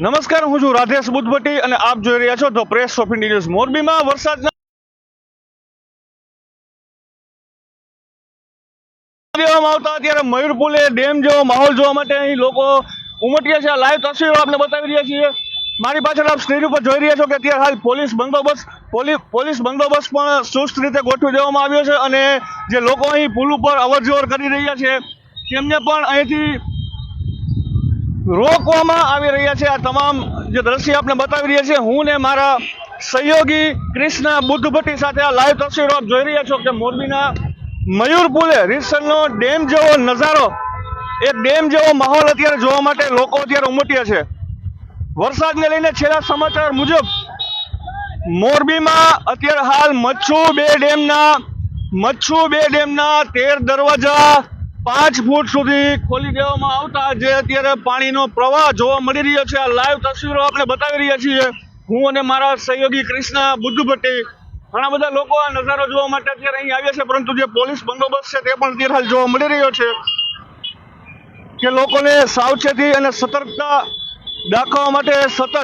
નમસ્કાર, હું છું રાધેશ બુદ્ધભટ્ટી અને આપ જોઈ રહ્યા છો the press of India news. મોરબીમાં વરસાદના દેવામાં આવતા અત્યારે મયુર પુલે ડેમ જેવો માહોલ જોવા માટે અહીં લોકો ઉમટ્યા છે. લાઈવ તસવીરો આપને બતાવી રહ્યા છીએ. મારી પાછળ આપ સ્ક્રીન ઉપર જોઈ રહ્યા છો કે અત્યારે હાલ પોલીસ બંદોબસ્ત પોલીસ પોલીસ બંદોબસ્ત પણ સુસ્ત રીતે ગોઠવી દેવામાં આવ્યો છે અને જે લોકો અહીં પુલ ઉપર અવરજવર કરી રહ્યા છે, તેમને પણ અહીંથી રોકવામાં આવી રહ્યા છે. આ તમામ જે દ્રશ્ય આપણે બતાવી રહ્યા છે હું ને મારા સહયોગી કૃષ્ણ બુદ્ધભટ્ટી સાથે આ લાઈવ તસવીરો આપ જોઈ રહ્યા છો કે મોરબીના મયુર પુલે રીસનનો ડેમ જેવો નજારો એક ડેમ જેવો માહોલ અત્યારે જોવા માટે લોકો અત્યારે ઉમટ્યા છે. વરસાદને લઈને છેલ્લા સમાચાર મુજબ, મોરબીમાં અત્યારે હાલ મચ્છુ બે ડેમના મચ્છુ બે ડેમના તેર દરવાજા પાંચ ફૂટ સુધી ખોલી દેવામાં આવતા જે અત્યારે પાણીનો પ્રવાહ જોવા મળી રહ્યો છે. આ લાઈવ તસવીરો આપણે બતાવી રહ્યા છીએ. હું અને મારા સહયોગી કૃષ્ણ બુદ્ધભટ્ટી ઘણા બધા લોકો આ નજારો જોવા માટે અત્યારે અહીં આવ્યા છે, પરંતુ જે પોલીસ બંદોબસ્ત છે તે પણ અત્યારે હાલ જોવા મળી રહ્યો છે કે લોકોને સાવચેતી અને સતર્કતા દાખવવા માટે સતત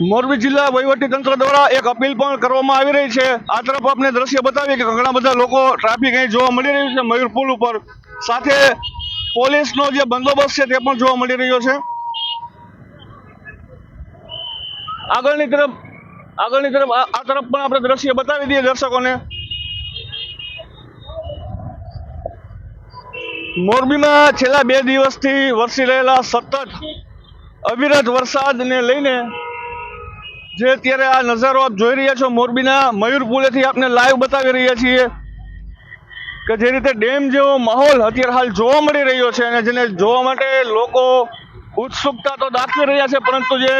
મોરબી જિલ્લા વહીવટી તંત્ર દ્વારા એક અપીલ પણ કરવામાં આવી રહી છે. આ તરફ આપણે દ્રશ્ય બતાવીએ કે ઘણા બધા લોકો ટ્રાફિક અહીં જોવા મળી રહ્યું છે મયુર પુલ ઉપર. સાથે પોલીસનો જે બંદોબસ્ત છે તે પણ જોવા મળી રહ્યો છે. આગળની તરફ આગળની તરફ આ તરફ પણ આપણે દ્રશ્ય બતાવી દઈએ દર્શકોને. મોરબીમાં છેલ્લા બે દિવસથી વરસી રહેલા સતત અવિરત વરસાદને લઈને જે અત્યારે આ નજારો આપ જોઈ રહ્યા છો, મોરબીના મયુર પુલેથી આપને લાઈવ બતાવી રહ્યા છીએ કે જે રીતે ડેમ જેવો માહોલ અત્યારે હાલ જોવા મળી રહ્યો છે અને જેને જોવા માટે લોકો ઉત્સુકતા તો દાખવી રહ્યા છે, પરંતુ જે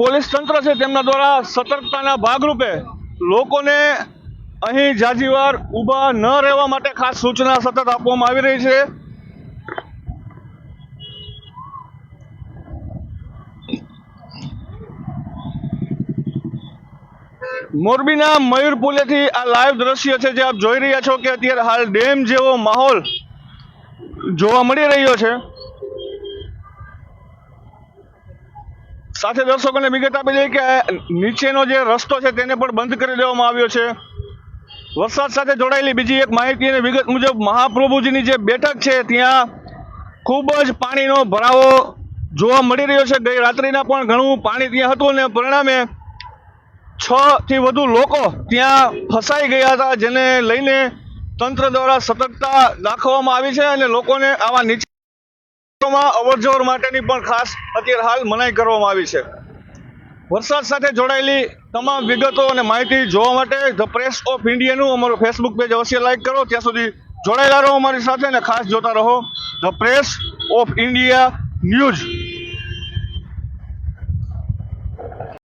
પોલીસ તંત્ર છે તેમના દ્વારા સતર્કતાના ભાગરૂપે લોકોને અહીં જાજીવાર ઊભા ન રહેવા માટે ખાસ સૂચના સતત આપવામાં આવી રહી છે. મોરબીના મયુર પુલેથી આ લાઈવ દ્રશ્ય છે જે આપ જોઈ રહ્યા છો કે અત્યારે હાલ ડેમ જેવો માહોલ જોવા મળી રહ્યો છે. સાથે દર્શકોને વિગત આપી દઈએ કે નીચેનો જે રસ્તો છે તેને પણ બંધ કરી દેવામાં આવ્યો છે. વરસાદ સાથે જોડાયેલી બીજી એક માહિતી અને વિગત મુજબ મહાપ્રભુજીની જે બેઠક છે ત્યાં ખૂબ જ પાણીનો ભરાવો જોવા મળી રહ્યો છે. ગઈ રાત્રિના પણ ઘણું પાણી ત્યાં હતું અને પરિણામે છ થી વધુ લોકો ત્યાં ફસાઈ ગયા હતા, જેને લઈને તંત્ર દ્વારા સતર્કતા દાખવવામાં આવી છે અને લોકોને આવા નીચેમાં અવરજવર માટેની પણ ખાસ અત્યારે હાલ મનાઈ કરવામાં આવી છે. વરસાદ સાથે જોડાયેલી તમામ વિગતો અને માહિતી જોવા માટે ધ પ્રેસ ઓફ ઇન્ડિયાનું અમારું ફેસબુક પેજ અવશ્ય લાઈક કરો. ત્યાં સુધી જોડાયેલા રહો અમારી સાથે અને ખાસ જોતા રહો the press of India news.